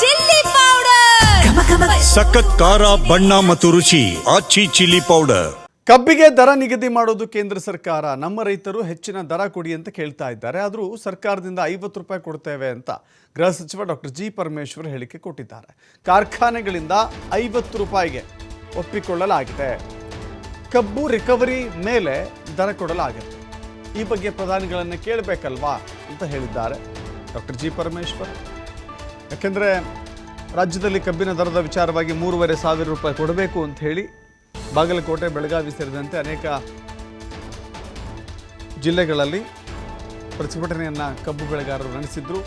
Chilli powder. ಸಖತ್ ಖಾರ ಬಣ್ಣ ಮತ್ತು ರುಚಿ ಆಚಿ ಚಿಲ್ಲಿ ಪೌಡರ್. ಕಬ್ಬಿಗೆ ದರ ನಿಗದಿ ಮಾಡೋದು ಕೇಂದ್ರ ಸರ್ಕಾರ. ನಮ್ಮ ರೈತರು ಹೆಚ್ಚಿನ ದರ ಕೊಡಿ ಅಂತ ಕೇಳ್ತಾ ಇದ್ದಾರೆ. ಆದರೂ ಸರ್ಕಾರದಿಂದ ಐವತ್ತು ರೂಪಾಯಿ ಕೊಡ್ತೇವೆ ಅಂತ ಗೃಹ ಸಚಿವ ಡಾಕ್ಟರ್ ಜಿ ಪರಮೇಶ್ವರ್ ಹೇಳಿಕೆ ಕೊಟ್ಟಿದ್ದಾರೆ. ಕಾರ್ಖಾನೆಗಳಿಂದ ಐವತ್ತು ರೂಪಾಯಿಗೆ ಒಪ್ಪಿಕೊಳ್ಳಲಾಗಿದೆ. ಕಬ್ಬು ರಿಕವರಿ ಮೇಲೆ ದರ ಕೊಡಲಾಗುತ್ತೆ ಈ ಬಗ್ಗೆ ಪ್ರಧಾನಿಗಳನ್ನು ಕೇಳಬೇಕಲ್ವಾ ಅಂತ ಹೇಳಿದ್ದಾರೆ ಡಾಕ್ಟರ್ ಜಿ ಪರಮೇಶ್ವರ್. ಯಾಕೆಂದರೆ ರಾಜ್ಯದಲ್ಲಿ ಕಬ್ಬಿನ ದರದ ವಿಚಾರವಾಗಿ ಮೂರುವರೆ ಸಾವಿರ ರೂಪಾಯಿ ಕೊಡಬೇಕು ಅಂತ ಹೇಳಿ ಬಾಗಲಕೋಟೆ, ಬೆಳಗಾವಿ ಸೇರಿದಂತೆ ಅನೇಕ ಜಿಲ್ಲೆಗಳಲ್ಲಿ ಪ್ರತಿಭಟನೆಯನ್ನು ಕಬ್ಬು ಬೆಳೆಗಾರರು ನಡೆಸಿದ್ರು.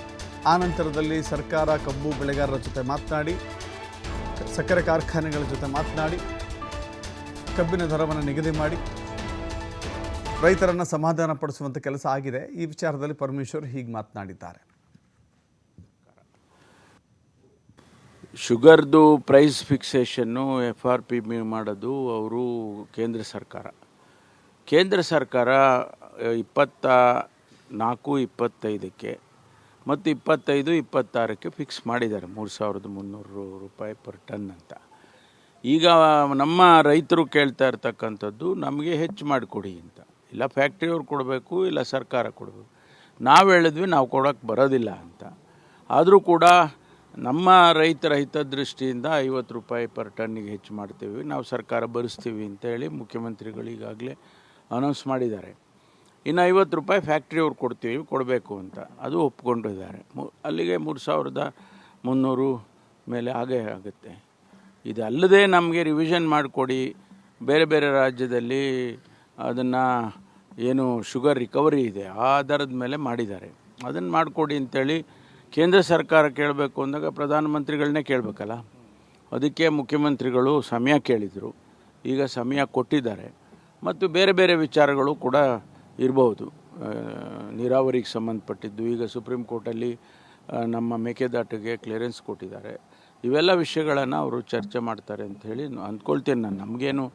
ಆ ನಂತರದಲ್ಲಿ ಸರ್ಕಾರ ಕಬ್ಬು ಬೆಳೆಗಾರರ ಜೊತೆ ಮಾತನಾಡಿ, ಸಕ್ಕರೆ ಕಾರ್ಖಾನೆಗಳ ಜೊತೆ ಮಾತನಾಡಿ, ಕಬ್ಬಿನ ದರವನ್ನು ನಿಗದಿ ಮಾಡಿ, ರೈತರನ್ನು ಸಮಾಧಾನ ಪಡಿಸುವಂಥ ಕೆಲಸ ಆಗಿದೆ. ಈ ವಿಚಾರದಲ್ಲಿ ಪರಮೇಶ್ವರ್ ಹೀಗೆ ಮಾತನಾಡಿದ್ದಾರೆ. ಶುಗರ್ದು ಪ್ರೈಸ್ ಫಿಕ್ಸೇಷನ್ನು ಎಫ್ ಆರ್ ಪಿ ಮಾಡೋದು ಅವರು ಕೇಂದ್ರ ಸರ್ಕಾರ. ಕೇಂದ್ರ ಸರ್ಕಾರ ಇಪ್ಪತ್ತ ನಾಲ್ಕು, ಇಪ್ಪತ್ತೈದಕ್ಕೆ ಮತ್ತು ಇಪ್ಪತ್ತೈದು, ಇಪ್ಪತ್ತಾರಕ್ಕೆ ಫಿಕ್ಸ್ ಮಾಡಿದ್ದಾರೆ, ಮೂರು ಸಾವಿರದ ಮುನ್ನೂರು ರೂಪಾಯಿ ಪರ್ ಟನ್ ಅಂತ. ಈಗ ನಮ್ಮ ರೈತರು ಕೇಳ್ತಾ ಇರ್ತಕ್ಕಂಥದ್ದು, ನಮಗೆ ಹೆಚ್ಚು ಮಾಡಿಕೊಡಿ ಅಂತ. ಇಲ್ಲ ಫ್ಯಾಕ್ಟ್ರಿಯವ್ರು ಕೊಡಬೇಕು, ಇಲ್ಲ ಸರ್ಕಾರ ಕೊಡಬೇಕು. ನಾವು ಹೇಳಿದ್ವಿ, ನಾವು ಕೊಡೋಕ್ಕೆ ಬರೋದಿಲ್ಲ ಅಂತ. ಆದರೂ ಕೂಡ ನಮ್ಮ ರೈತರ ಹಿತದೃಷ್ಟಿಯಿಂದ ಐವತ್ತು ರೂಪಾಯಿ ಪರ್ ಟನ್ನಿಗೆ ಹೆಚ್ಚು ಮಾಡ್ತೀವಿ. ನಾವು ಸರ್ಕಾರ ಭರಿಸ್ತೀವಿ ಅಂತೇಳಿ ಮುಖ್ಯಮಂತ್ರಿಗಳು ಈಗಾಗಲೇ ಅನೌನ್ಸ್ ಮಾಡಿದ್ದಾರೆ. ಇನ್ನು ಐವತ್ತು ರೂಪಾಯಿ ಫ್ಯಾಕ್ಟ್ರಿಯವ್ರು ಕೊಡ್ತೀವಿ, ಕೊಡಬೇಕು ಅಂತ. ಅದು ಒಪ್ಕೊಂಡಿದ್ದಾರೆ. ಮು ಅಲ್ಲಿಗೆ ಮೂರು ಸಾವಿರದ ಮುನ್ನೂರು ಮೇಲೆ ಆಗೇ ಆಗುತ್ತೆ. ಇದಲ್ಲದೆ ನಮಗೆ ರಿವಿಷನ್ ಮಾಡಿಕೊಡಿ. ಬೇರೆ ಬೇರೆ ರಾಜ್ಯದಲ್ಲಿ ಅದನ್ನು ಏನು ಶುಗರ್ ರಿಕವರಿ ಇದೆ, ಆ ಆಧಾರದ ಮೇಲೆ ಮಾಡಿದ್ದಾರೆ. ಅದನ್ನು ಮಾಡಿಕೊಡಿ ಅಂತೇಳಿ ಕೇಂದ್ರ ಸರ್ಕಾರ ಕೇಳಬೇಕು ಅಂದಾಗ ಪ್ರಧಾನಮಂತ್ರಿಗಳನ್ನೇ ಕೇಳಬೇಕಲ್ಲ? ಅದಕ್ಕೆ ಮುಖ್ಯಮಂತ್ರಿಗಳು ಸಮಯ ಕೇಳಿದರು. ಈಗ ಸಮಯ ಕೊಟ್ಟಿದ್ದಾರೆ. ಮತ್ತು ಬೇರೆ ಬೇರೆ ವಿಚಾರಗಳು ಕೂಡ ಇರಬಹುದು. ನೀರಾವರಿಗೆ ಸಂಬಂಧಪಟ್ಟಿದ್ದು, ಈಗ ಸುಪ್ರೀಂ ಕೋರ್ಟಲ್ಲಿ ನಮ್ಮ ಮೇಕೆದಾಟಿಗೆ ಕ್ಲಿಯರೆನ್ಸ್ ಕೊಟ್ಟಿದ್ದಾರೆ. ಇವೆಲ್ಲ ವಿಷಯಗಳನ್ನು ಅವರು ಚರ್ಚೆ ಮಾಡ್ತಾರೆ ಅಂತ ಹೇಳಿ ಅಂದ್ಕೊಳ್ತೇನೆ ನಾನು. ನಮಗೇನು